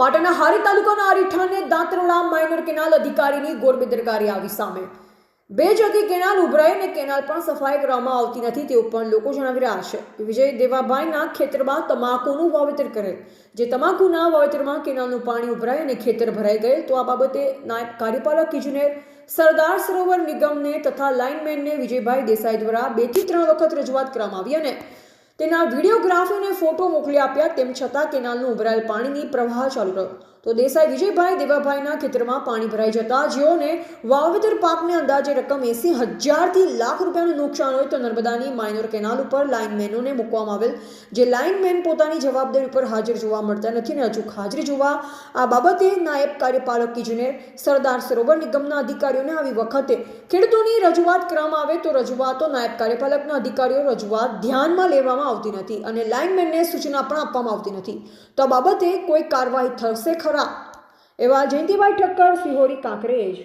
પાટણના હારી તાલુકાના અરીઠાને દાંતરડા માઇનર કેનાલ અધિકારીની ગોરબેદરકારી આવી સામે. બે જગ્યાએ કેનાલ ઉભરાય અને કેનાલ પણ સફાઈ કરવામાં આવતી નથી તેવું પણ લોકો જણાવી રહ્યા છે. વિજય દેવાભાઈના ખેતરમાં તમાકુનું વાવેતર કરે. જે તમાકુના વાવેતરમાં કેનાલનું પાણી ઉભરાય અને ખેતર ભરાઈ ગયેલ તો આ બાબતે નાયબ કાર્યપાલક ઇજનેર સરદાર સરોવર નિગમને તથા લાઇનમેનને વિજયભાઈ દેસાઈ દ્વારા બેથી ત્રણ વખત રજૂઆત કરવામાં આવી અને તેના વિડીયોગ્રાફીને ફોટો મોકલી આપ્યા તેમ છતાં કેનાલનું ઉભરાયેલ પાણીની પ્રવાહ ચાલુ રહ્યો. તો દેસાઈ વિજયભાઈ દેવાભાઈના ખેતરમાં પાણી ભરાઈ જતા જેઓને વાવેતર પાકને અંદાજે રકમ એસી હજારથી લાખ રૂપિયાનું નુકસાન હોય તો નર્મદાની માઇનોર કેનાલ ઉપર લાઇનમેનોને મૂકવામાં આવેલ. જે લાઇનમેન પોતાની જવાબદારી ઉપર હાજર જોવા મળતા નથી અને અચૂક હાજરી જોવા. આ બાબતે નાયબ કાર્યપાલક ઇજનેર સરદાર સરોવર નિગમના અધિકારીઓને આવી વખતે ખેડૂતોની રજૂઆત કરવામાં આવે તો રજૂઆતો નાયબ કાર્યપાલકના અધિકારીઓ રજૂઆત ધ્યાનમાં લેવામાં આવતી નથી અને લાઇનમેનને સૂચના પણ આપવામાં આવતી નથી. તો આ બાબતે કોઈ કાર્યવાહી થશે ખરા? એવા જયંતિભાઈ ઠક્કર સિહોરી કાંકરેજ.